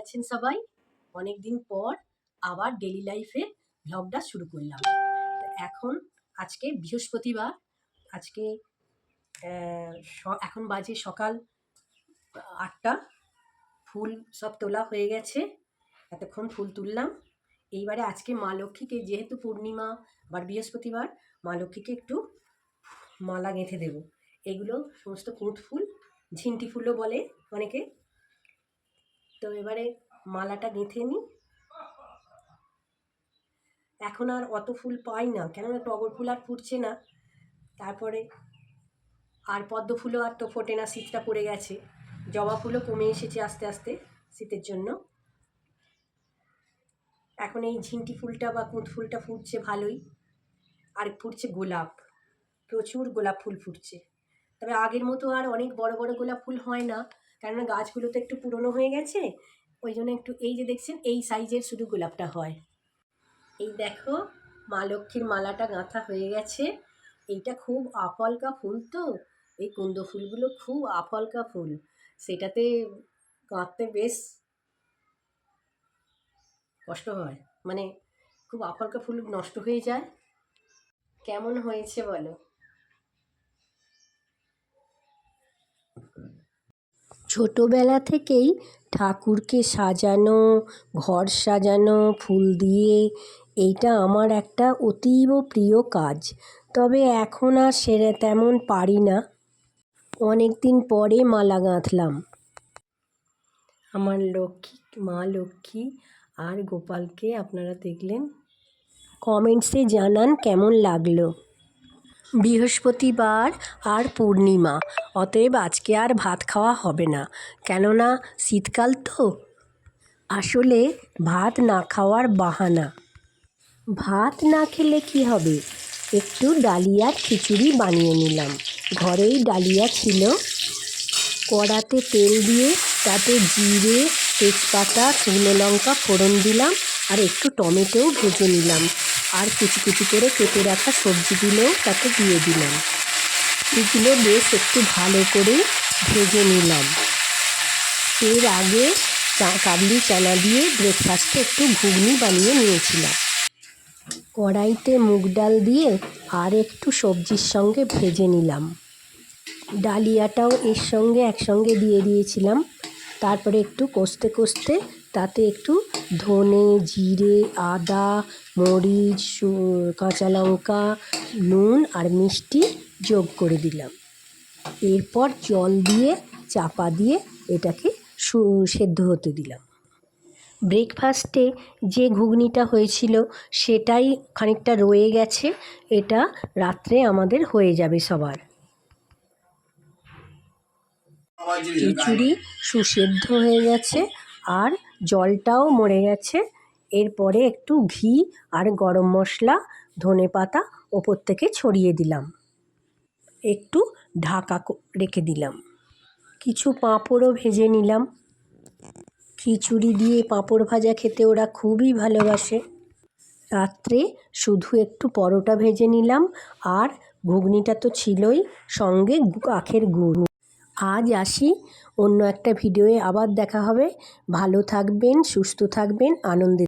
আছেন সবাই। অনেক দিন পর আবার ডেলি লাইফে ভ্লগটা শুরু করলাম। এখন আজকে বৃহস্পতিবার, আজকে এখন বাজে সকাল আটটা। ফুল সব তোলা হয়ে গেছে। এতক্ষণ ফুল তুললাম। এইবারে আজকে মা লক্ষ্মীকে, যেহেতু পূর্ণিমা বা বৃহস্পতিবার, মা লক্ষ্মীকে একটু মালা গেঁথে দেব। এগুলো সমস্ত কুঁত ফুল, ঝিন্টি ফুলও বলে অনেকে। তো এবারে মালাটা গেঁথে নিই। এখন আর অত ফুল পাই না, কেননা টগর ফুল আর ফুটছে না। তারপরে আর পদ্ম ফুলও আর তো ফোটে না, শীতটা পড়ে গেছে। জবা ফুলও কমে এসেছে আস্তে আস্তে শীতের জন্য। এখন এই ঝিনটি ফুলটা বা কুঁত ফুলটা ফুটছে ভালোই। আর ফুটছে গোলাপ, প্রচুর গোলাপ ফুল ফুটছে। তবে আগের মতো আর অনেক বড় বড় গোলাপ ফুল হয় না। কেননা গাছগুলো তো একটু পুরনো হয়ে গেছে, ওই জন্য একটু এই যে দেখছেন, এই সাইজের শুধু গোলাপটা হয়। এই দেখো, মা লক্ষ্মীর মালাটা গাঁথা হয়ে গেছে। এইটা খুব আপলকা ফুল তো, এই কুন্দ ফুলগুলো খুব আপলকা ফুল। সেটাতে গাঁথতে বেশ কষ্ট হয় মানে খুব আপলকা ফুল নষ্ট হয়ে যায়। কেমন হয়েছে বলো? ছোটোবেলা থেকেই ঠাকুরকে সাজানো, ঘর সাজানো, ফুল দিয়ে, এইটা আমার একটা অতীব প্রিয় কাজ। তবে এখন আর সেরে তেমন পারি না। অনেক দিন পরে মালা গাঁথলাম। আমার লক্ষ্মী, মা লক্ষ্মী আর গোপালকে আপনারা দেখলেন? কমেন্টসে জানান কেমন লাগল। বৃহস্পতিবার আর পূর্ণিমা, অতএব আজকে আর ভাত খাওয়া হবে না। কেননা, শীতকাল তো। আসলে ভাত না খাওয়ার বাহানা। ভাত না খেলে কি হবে? একটু ডালিয়ার খিচুড়ি বানিয়ে নিলাম। ঘরেই ডালিয়া ছিল। কড়াতে তেল দিয়ে তাতে জিরে, তেজপাতা, শুকনো লঙ্কা ফোড়ন দিলাম আর একটু টমেটোও ভেজে নিলাম। আর কুচি কুচি করে কেটে রাখা সবজিগুলোও তাতে দিয়ে দিলাম। এগুলো বেশ একটু ভালো করে ভেজে নিলাম। এর আগে কাবলি চানা দিয়ে ব্রেকফাস্টে একটু ঘুগনি বানিয়ে নিয়েছিলাম। কড়াইতে মুগ ডাল দিয়ে আর একটু সবজির সঙ্গে ভেজে নিলাম। ডালিয়াটাও এর সঙ্গে একসঙ্গে দিয়ে দিয়েছিলাম। তারপরে একটু কষতে কষতে তাতে একটু ধনে, জিরে, আদা মরিচ কাঁচা লঙ্কা, নুন আর মিষ্টি যোগ করে দিলাম। এরপর জল দিয়ে, চাপা দিয়ে এটাকে সেদ্ধ হতে দিলাম। ব্রেকফাস্টে যে ঘুগনিটা হয়েছিল সেটাই খানিকটা রয়ে গেছে, এটা রাত্রে আমাদের হয়ে যাবে সবার। খিচুড়ি সুসেদ্ধ হয়ে গেছে আর জলটাও মরে গেছে। এরপরে একটু ঘি আর গরম মশলা, ধনে পাতা ওপর থেকে ছড়িয়ে দিলাম। একটু ঢাকা রেখে দিলাম। কিছু পাঁপড়ও ভেজে নিলাম। খিচুড়ি দিয়ে পাঁপড় ভাজা খেতে ওরা খুবই ভালোবাসে। রাত্রে শুধু একটু পরোটা ভেজে নিলাম আর ঘুগনিটা তো ছিলই, সঙ্গে আখের গুড়। আজ আসি, অন্য একটা ভিডিওয়ে আবার দেখা হবে। ভালো থাকবেন, সুস্থ থাকবেন, আনন্দে